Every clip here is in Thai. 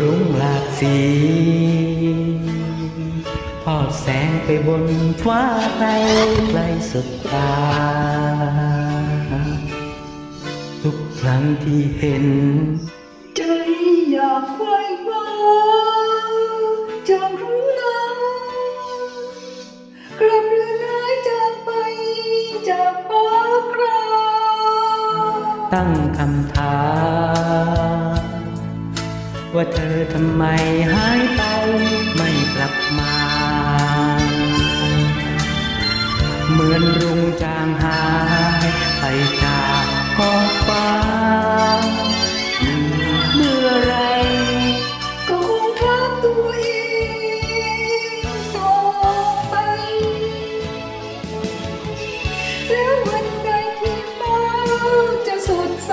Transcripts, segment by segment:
รุ่งหลากสีทอดแสงไปบนฟ้าไกลไกลสุดตา ทุกครั้งที่เห็น ใจอยากไขว้คว้าจากรู้นากลับเรือน้ายจากไปจากฟ้ากราตั้งคำถาม ว่าเธอทำไมหายไปไม่กลับมา เหมือนรุ่งจางหายไปจากขอบฟ้าเมื่อไรก็คงถามตัวเองต่อไป แล้ววันใดที่ฟ้าจะสดใส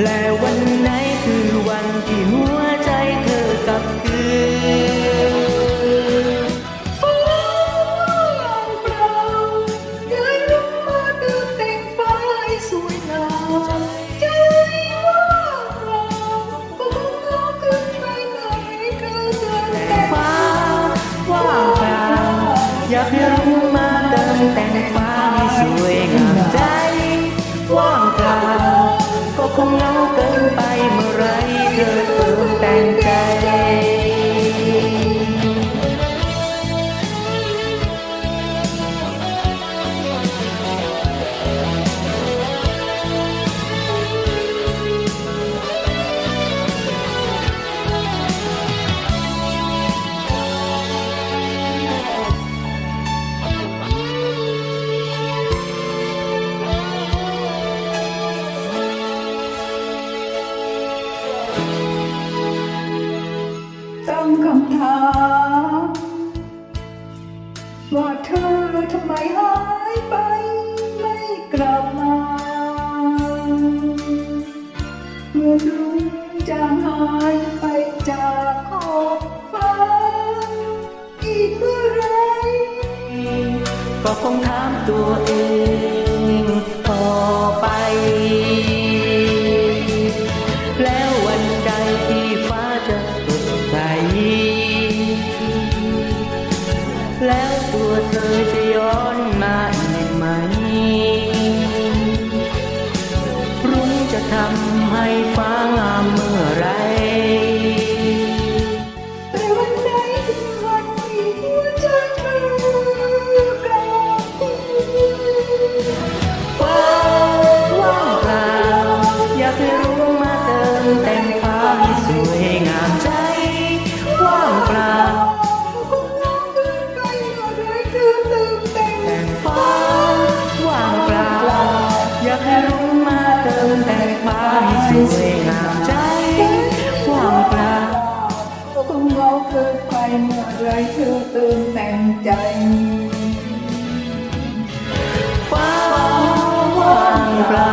และวันไหนคือวันที่หัวใจเธอกลับคืนฟ้าว่างเปล่าเดินลงมาเติมแต่งฟ้าให้สวยงามใจว่างเปล่าก็คงเหงาเกินไปเมื่อให้เดินแต่งฟ้าว่างเปล่าอยากให้รู้มาเติมแต่งฟ้าให้สวยงามใจว่างเปล่า คงเหงาเกินไปเมื่อไรเธอ ตั้งคำถามว่าเธอทำไมหายไปไม่กลับมาเมื่อรุ่งจางหายไปจากขอบฟ้าอีกเมื่อไรก็คงถามตัวเอง แล้วตัวเธอจะย้อนมาอีกไหม รุ่งจะทำให้ฟ้างามเมื่อไรแต่วันไหนที่วันที่หัวใจเธอกลับคืนฟ้าว่างเปล่าอยากให้รู้งมาเติมแต่งฟ้าให้สวยงามใจ เหงาเกินไปเมื่อไรเธอเติมแต่งใจฟ้าว่างเปล่า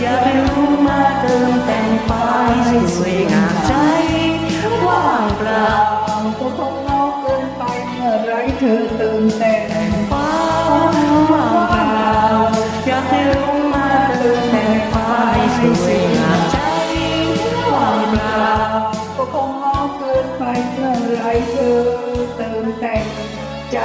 อยากให้รู้มาเติมแต่งฟ้าให้สวยงามใจว่างเปล่าก็คงเหงาเกินไปเมื่อไรเธอเติม ใจ